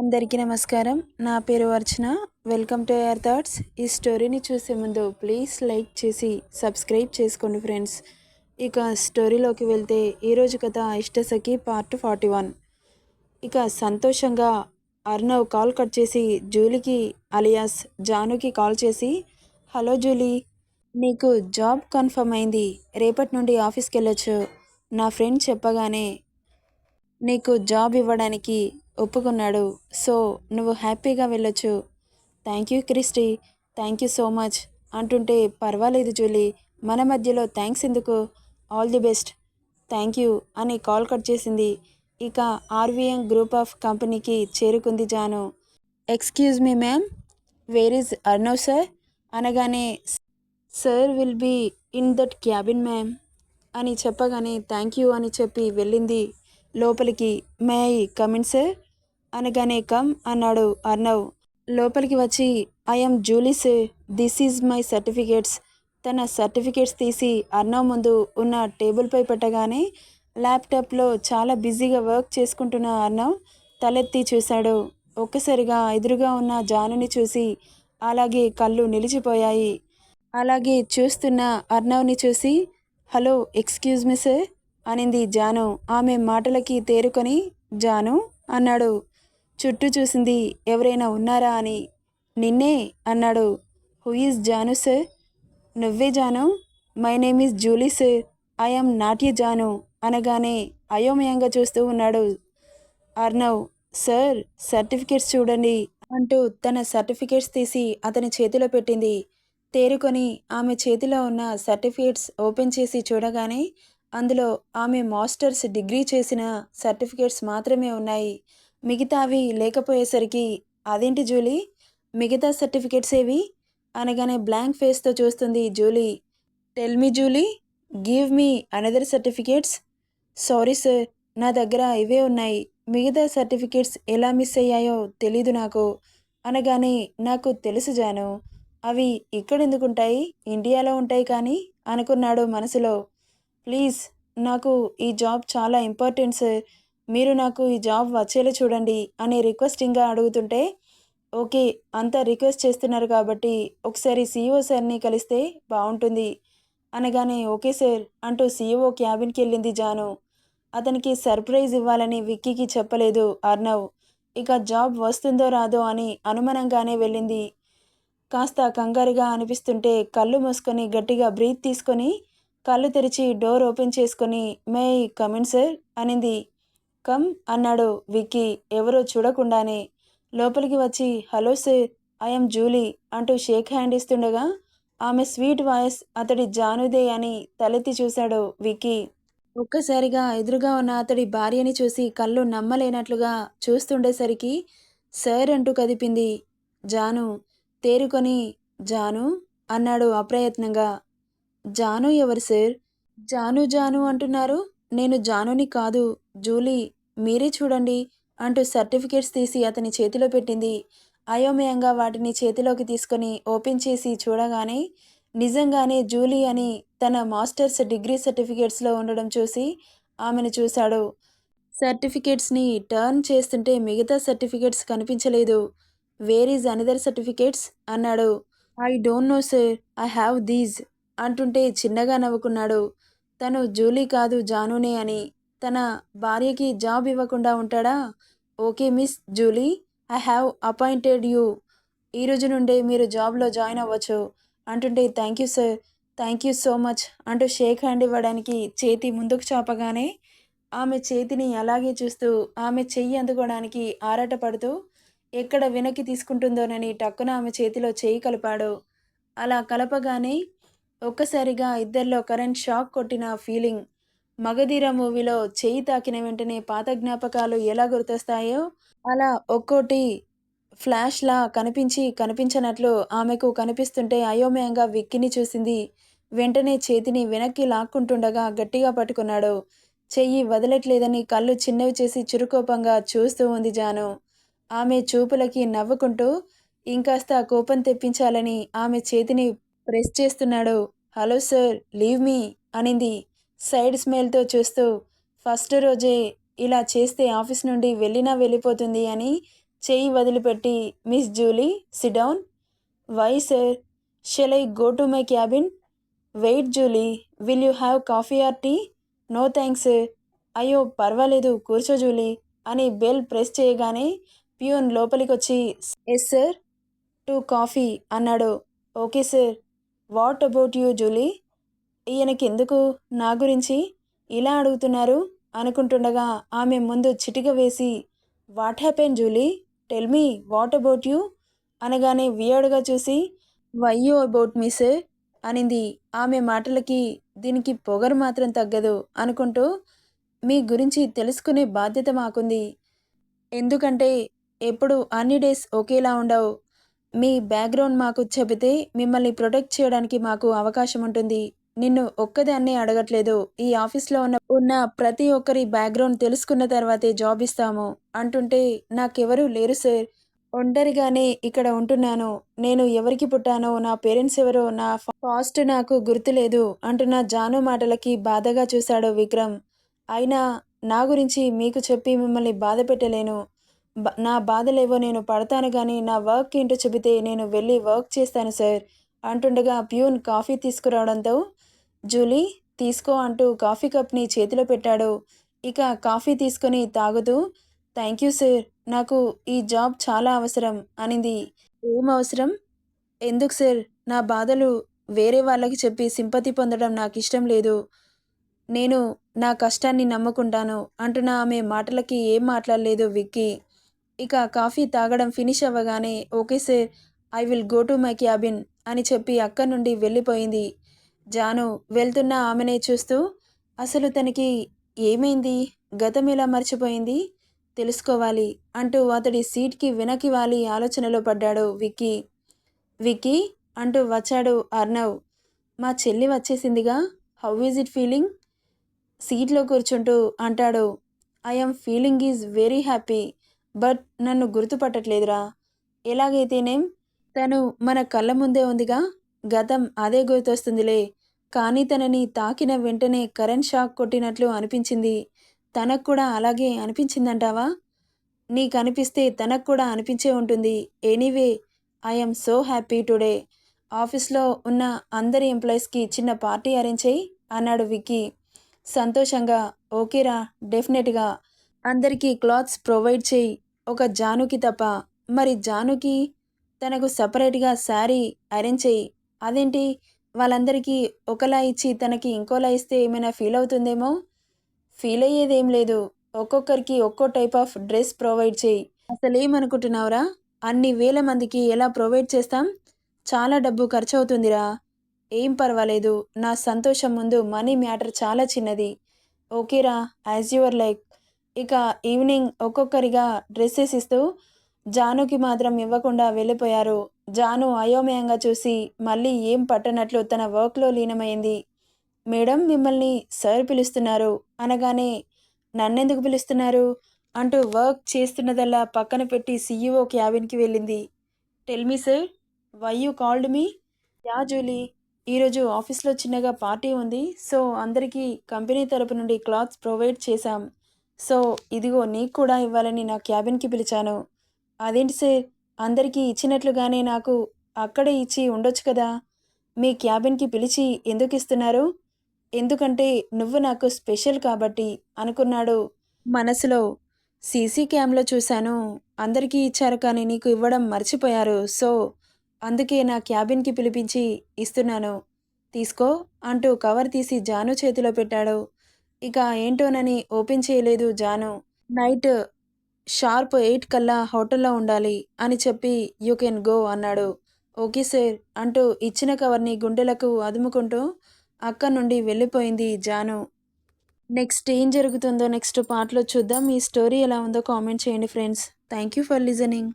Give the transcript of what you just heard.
అందరికీ నమస్కారం. నా పేరు Archana. Welcome to air thoughts ఈ స్టోరీని చూసే ముందు ప్లీజ్ లైక్ చేసి సబ్స్క్రైబ్ చేసుకోండి ఫ్రెండ్స్. ఇక స్టోరీలోకి వెళ్తే ఈరోజు కథ ఇష్టసఖి పార్ట్ ఫార్టీ వన్. ఇక సంతోషంగా అర్ణవ్ కాల్ కట్ చేసి జూలీకి అలియాస్ జానుకి కాల్ చేసి హలో జూలీ నీకు జాబ్ కన్ఫర్మ్ అయింది. రేపటి నుండి ఆఫీస్కి వెళ్ళొచ్చు. నా ఫ్రెండ్ చెప్పగానే నీకు జాబ్ ఇవ్వడానికి ఒప్పుకున్నాడు. సో నువ్వు హ్యాపీగా వెళ్ళొచ్చు. Thank you Christy. Thank you so much. అంటుంటే పర్వాలేదు జూలీ. మన మధ్యలో థ్యాంక్స్ ఎందుకు? All the best. Thank you అని కాల్ కట్ చేసింది. ఇక ఆర్వీఎం గ్రూప్ ఆఫ్ కంపెనీకి చేరుకుంది Janu. Excuse me ma'am. Where is Arnav sir? అనగానే sir will be in that cabin ma'am అని చెప్పగానే థ్యాంక్ యూ అని చెప్పి వెళ్ళింది. లోపలికి may I come in sir? అనగానే కమ్ అన్నాడు అర్నవ్ లోపలికి వచ్చి I'm Julie this is my certificates. తన సర్టిఫికేట్స్ తీసి అర్నవ్ ముందు ఉన్న టేబుల్పై పెట్టగానే ల్యాప్టాప్లో చాలా బిజీగా వర్క్ చేసుకుంటున్న అర్నవ్ తలెత్తి చూశాడు. ఒక్కసారిగా ఎదురుగా ఉన్న జానుని చూసి అలాగే కళ్ళు నిలిచిపోయాయి. అలాగే చూస్తున్న అర్నవ్ని చూసి హలో ఎక్స్క్యూజ్ మీ సార్ అనింది జాను. ఆమె మాటలకి తేరుకొని జాను అన్నాడు. చుట్టూ చూసింది ఎవరైనా ఉన్నారా అని. నిన్నే అన్నాడు. Who is Janu sir? నువ్వే Janu? My name is Julie sir. I'm not Janu అనగానే అయోమయంగా చూస్తూ ఉన్నాడు అర్నవ్. సార్ సర్టిఫికేట్స్ చూడండి అంటూ తన సర్టిఫికేట్స్ తీసి అతని చేతిలో పెట్టింది. తేరుకొని ఆమె చేతిలో ఉన్న సర్టిఫికేట్స్ ఓపెన్ చేసి చూడగానే అందులో ఆమె మాస్టర్స్ డిగ్రీ చేసిన సర్టిఫికేట్స్ మాత్రమే ఉన్నాయి. మిగతావి లేకపోయేసరికి అదేంటి జూలీ? మిగతా సర్టిఫికేట్స్ ఏవి? అనగానే బ్లాంక్ ఫేస్తో చూస్తుంది Julie. Tell me Julie give me another certificates. Sorry sir నా దగ్గర ఇవే ఉన్నాయి. మిగతా సర్టిఫికేట్స్ ఎలా మిస్ అయ్యాయో తెలీదు నాకు. అనగానే నాకు తెలుసు జాను. అవి ఇక్కడెందుకు ఉంటాయి ఇండియాలో ఉంటాయి కానీ అనుకున్నాడు మనసులో. ప్లీజ్ నాకు ఈ జాబ్ చాలా ఇంపార్టెంట్ సార్. మీరు నాకు ఈ జాబ్ వచ్చేలా చూడండి అని రిక్వెస్టింగ్గా అడుగుతుంటే ఓకే అంతా రిక్వెస్ట్ చేస్తున్నారు కాబట్టి ఒకసారి సీఈఓ సార్ని కలిస్తే బాగుంటుంది. అనగానే ఓకే సార్ అంటూ సీఈఓ క్యాబిన్కి వెళ్ళింది జాను. అతనికి సర్ప్రైజ్ ఇవ్వాలని విక్కీకి చెప్పలేదు అర్నవ్. ఇక జాబ్ వస్తుందో రాదో అని అనుమానంగానే వెళ్ళింది. కాస్త కంగారుగా అనిపిస్తుంటే కళ్ళు మూసుకొని గట్టిగా బ్రీత్ తీసుకొని కళ్ళు తెరిచి డోర్ ఓపెన్ చేసుకొని మే కమిన్ సార్ అనింది. కమ్ అన్నాడు విక్కీ. ఎవరో చూడకుండానే లోపలికి వచ్చి హలో సార్ ఐఎమ్ జూలీ అంటూ షేక్ హ్యాండ్ ఇస్తుండగా ఆమె స్వీట్ వాయిస్ అతడి జానుదే అని తలెత్తి చూశాడు విక్కీ. ఒక్కసారిగా ఎదురుగా ఉన్న అతడి భార్యని చూసి కళ్ళు నమ్మలేనట్లుగా చూస్తుండేసరికి సార్ అంటూ కదిపింది. జాను తేరుకొని జాను అన్నాడు అప్రయత్నంగా. జాను ఎవరు సార్? జాను జాను అంటున్నారు? నేను జానుని కాదు జూలీ మీరే చూడండి అంటూ సర్టిఫికేట్స్ తీసి అతని చేతిలో పెట్టింది. అయోమయంగా వాటిని చేతిలోకి తీసుకొని ఓపెన్ చేసి చూడగానే నిజంగానే జూలీ అని తన మాస్టర్స్ డిగ్రీ సర్టిఫికేట్స్లో ఉండడం చూసి ఆమెను చూశాడు. సర్టిఫికేట్స్ని టర్న్ చేస్తుంటే మిగతా సర్టిఫికేట్స్ కనిపించలేదు. Where is another certificates? అన్నాడు. I don't know sir. I have these అంటుంటే చిన్నగా నవ్వుకున్నాడు. తను జూలీ కాదు జానునే అని తన భార్యకి జాబ్ ఇవ్వకుండా ఉంటాడా? Okay miss Julie I have appointed you. ఈ రోజు నుండే మీరు జాబ్లో జాయిన్ అవ్వచ్చు. అంటుంటే thank you sir thank you so much అంటూ షేక్ హ్యాండ్ ఇవ్వడానికి చేతి ముందుకు చాపగానే ఆమె చేతిని అలాగే చూస్తూ ఆమె చెయ్యి అందుకోవడానికి ఆరాటపడుతూ ఎక్కడ వెనక్కి తీసుకుంటుందోనని టక్కున ఆమె చేతిలో చేయి కలిపాడు. అలా కలపగానే ఒక్కసారిగా ఇద్దరిలో కరెంట్ షాక్ కొట్టిన ఫీలింగ్. మగధీర మూవీలో చేయి తాకిన వెంటనే పాత జ్ఞాపకాలు ఎలా గుర్తొస్తాయో? అలా ఒక్కోటి ఫ్లాష్లా కనిపించి కనిపించనట్లు ఆమెకు కనిపిస్తుంటే అయోమయంగా విక్కిని చూసింది. వెంటనే చేతిని వెనక్కి లాక్కుంటుండగా గట్టిగా పట్టుకున్నాడు. చెయ్యి వదలట్లేదని కళ్ళు చిన్నవి చేసి చురుకోపంగా చూస్తూ ఉంది జాను. ఆమె చూపులకి నవ్వుకుంటూ ఇంకాస్త కోపం తెప్పించాలని ఆమె చేతిని ప్రెస్ చేస్తున్నాడు. హలో సార్ లీవ్ మీ అనింది. సైడ్ స్మెల్తో చూస్తూ ఫస్ట్ రోజే ఇలా చేస్తే ఆఫీస్ నుండి వెళ్ళినా వెళ్ళిపోతుంది అని చేయి వదిలిపెట్టి miss Julie sit down why sir shall I go to my cabin? Wait Julie will you have coffee or tea? No thanks sir. అయ్యో పర్వాలేదు కూర్చో జూలీ అని బెల్ ప్రెస్ చేయగానే ప్యూన్ లోపలికొచ్చి ఎస్ సార్ టూ కాఫీ అన్నాడు. Okay sir. What about you Julie? ఈయనకెందుకు నా గురించి ఇలా అడుగుతున్నారు? అనుకుంటుండగా ఆమె ముందు చిటిక వేసి what happen Julie? Tell me what about you? అనగానే వియర్డ్గా చూసి why you about me sir? అనింది. ఆమె మాటలకి దీనికి పొగరు మాత్రం తగ్గదు అనుకుంటూ మీ గురించి తెలుసుకునే బాధ్యత మాకుంది. ఎందుకంటే ఎప్పుడు అన్ని డేస్ ఒకేలా ఉండవు. మీ బ్యాక్గ్రౌండ్ మాకు చెబితే మిమ్మల్ని ప్రొటెక్ట్ చేయడానికి మాకు అవకాశం ఉంటుంది. నిన్ను ఒక్కదాన్నే అడగట్లేదు. ఈ ఆఫీస్లో ఉన్న ఉన్న ప్రతి ఒక్కరి బ్యాక్గ్రౌండ్ తెలుసుకున్న తర్వాతే జాబ్ ఇస్తాము. అంటుంటే నాకెవరూ లేరు సార్. ఒంటరిగానే ఇక్కడ ఉంటున్నాను. నేను ఎవరికి పుట్టానో నా పేరెంట్స్ ఎవరో నా ఫాస్ట్ నాకు గుర్తులేదు అంటున్న జాను మాటలకి బాధగా చూశాడు విక్రమ్. అయినా నా గురించి మీకు చెప్పి మిమ్మల్ని బాధ పెట్టలేను. నా బాధలేవో నేను పడతాను కానీ నా వర్క్ ఏంటో చెబితే నేను వెళ్ళి వర్క్ చేస్తాను సార్. అంటుండగా ప్యూన్ కాఫీ తీసుకురావడంతో జూలీ తీసుకో అంటూ కాఫీ కప్ని చేతిలో పెట్టాడు. ఇక కాఫీ తీసుకొని తాగుతూ థ్యాంక్ యూ సార్. నాకు ఈ జాబ్ చాలా అవసరం అనింది. ఏం అవసరం? ఎందుకు సార్? నా బాధలు వేరే వాళ్ళకి చెప్పి సింపతి పొందడం నాకు ఇష్టం లేదు. నేను నా కష్టాన్ని నమ్ముకుంటాను అంటున్న ఆమె మాటలకి ఏం మాట్లాడలేదు విక్కీ. ఇక కాఫీ తాగడం ఫినిష్ అవ్వగానే okay sir I will go to my cabin అని చెప్పి అక్కడి నుండి వెళ్ళిపోయింది. జాను వెళ్తున్న ఆమెనే చూస్తూ అసలు తనకి ఏమైంది? గతం ఎలా మర్చిపోయింది? తెలుసుకోవాలి అంటూ అతడి సీట్కి వెనక్కి వాలి ఆలోచనలో పడ్డాడు విక్కీ. విక్కీ అంటూ వచ్చాడు అర్నవ్. మా చెల్లి వచ్చేసిందిగా? How is it feeling? సీట్లో కూర్చుంటూ అంటాడు. I'm feeling is very happy. But నన్ను గుర్తుపట్టట్లేదురా. ఎలాగైతేనేం తను మన కళ్ళ ముందే ఉందిగా. గతం అదే గుర్తొస్తుందిలే. కానీ తనని తాకిన వెంటనే కరెంట్ షాక్ కొట్టినట్లు అనిపించింది. తనకు కూడా అలాగే అనిపించిందంటావా? నీకు అనిపిస్తే తనకు కూడా అనిపించే ఉంటుంది. Anyway I'm so happy today. ఆఫీస్లో ఉన్న అందరి ఎంప్లాయీస్కి చిన్న పార్టీ అరేంజ్ చేయి అన్నాడు విక్కీ. సంతోషంగా ఓకేరా డెఫినెట్గా. అందరికీ క్లాత్స్ ప్రొవైడ్ చేయి. ఒక జానుకి తప్ప మరి జానుకి తనకు సపరేట్గా శారీ అరేంజ్ చేయి. అదేంటి? వాళ్ళందరికీ ఒకలా ఇచ్చి తనకి ఇంకోలా ఇస్తే ఏమైనా ఫీల్ అవుతుందేమో? ఫీల్ అయ్యేదేం లేదు. ఒక్కొక్కరికి ఒక్కో టైప్ ఆఫ్ డ్రెస్ ప్రొవైడ్ చేయి. అసలేమనుకుంటున్నావురా? అన్ని వేల మందికి ఎలా ప్రొవైడ్ చేస్తాం? చాలా డబ్బు ఖర్చు అవుతుందిరా ఏం పర్వాలేదు. నా సంతోషం ముందు మనీ మ్యాటర్ చాలా చిన్నది. ఓకేరా యాజ్ యువర్ లైక్. ఇక ఈవినింగ్ ఒక్కొక్కరిగా డ్రెస్సెస్ ఇస్తూ జానుకి మాత్రం ఇవ్వకుండా వెళ్ళిపోయారు. జాను అయోమయంగా చూసి మళ్ళీ ఏం పట్టనట్లు తన వర్క్లో లీనమైంది? మేడం మిమ్మల్ని సార్ పిలుస్తున్నారు. అనగానే నన్నెందుకు పిలుస్తున్నారు? అంటూ వర్క్ చేస్తున్నదల్లా పక్కన పెట్టి సీఈఓ క్యాబిన్కి వెళ్ళింది. Tell me sir why you called me? Yeah Julie ఈరోజు ఆఫీస్లో చిన్నగా పార్టీ ఉంది సో అందరికీ కంపెనీ తరపు నుండి క్లాత్స్ ప్రొవైడ్ చేశాం. సో ఇదిగో నీకు కూడా ఇవ్వాలని నా క్యాబిన్కి పిలిచాను. అదేంటి సార్? అందరికీ ఇచ్చినట్లుగానే నాకు అక్కడే ఇచ్చి ఉండొచ్చు కదా? మీ క్యాబిన్కి పిలిచి ఎందుకు ఇస్తున్నారు? ఎందుకంటే నువ్వు నాకు స్పెషల్ కాబట్టి అనుకున్నాడు. మనసులో సీసీ క్యామ్లో చూశాను. అందరికీ ఇచ్చారు కానీ నీకు ఇవ్వడం మర్చిపోయారు. సో అందుకే నా క్యాబిన్కి పిలిపించి ఇస్తున్నాను. తీసుకో అంటూ కవర్ తీసి జాను చేతిలో పెట్టాడు. ఇక ఏంటోనని ఓపెన్ చేయలేదు జాను. నైట్ షార్ప్ ఎయిట్ కల్లా హోటల్లో ఉండాలి అని చెప్పి యూ కెన్ గో అన్నాడు. ఓకే సార్ అంటూ ఇచ్చిన కవర్ని గుండెలకు అదుముకుంటూ అక్క నుండి వెళ్ళిపోయింది జాను. నెక్స్ట్ ఏం జరుగుతుందో నెక్స్ట్ పార్ట్లో చూద్దాం. ఈ స్టోరీ ఎలా ఉందో కామెంట్ చేయండి friends. Thank you for listening.